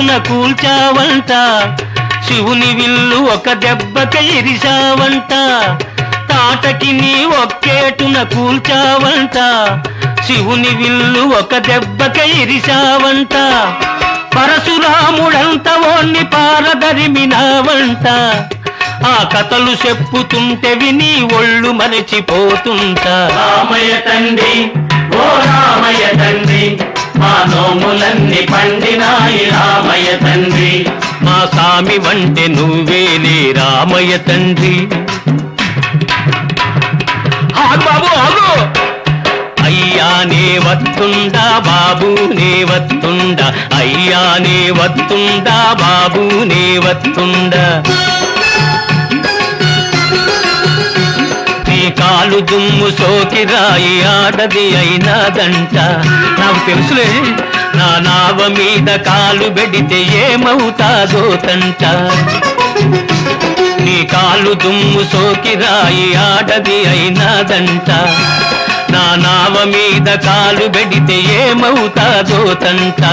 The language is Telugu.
ఒక్కేటున కూల్చావంట. శివుని విల్లు ఒక దెబ్బక ఇరిశావంట తాటకి నీ ఒక్కేటున కూల్చావంట. శివుని విల్లు ఒక దెబ్బక ఇరిశావంట పరశురాముడంత ఓన్ని పారదరిమినావంట. ఆ కథలు చెప్పుతుంటే విని ఒళ్ళు మరచిపోతుంట. రామయ్య తండ్రి నోములన్నీ పండినాయి రామయ్య తండ్రి. మా సామి వంటి నువ్వేలే రామయ్య తండ్రి. ఆగు బాబు ఆగు. అయ్యా నే వత్తుండా బాబు నే వత్తుండా. అయ్యా నే వత్తుండా బాబు నే వత్తుండా. నీ కాలు దుమ్ము సోకి రాయి ఆడది అయినాదంట. నాకు తెలుసులే నా నావ మీద కాలు పెడితే ఏమవుతాదో తంట. నీ కాలు దుమ్ము సోకి రాయి ఆడది అయినాదంట. నా నావ మీద కాలు పెడితే ఏమవుతాదో తంట.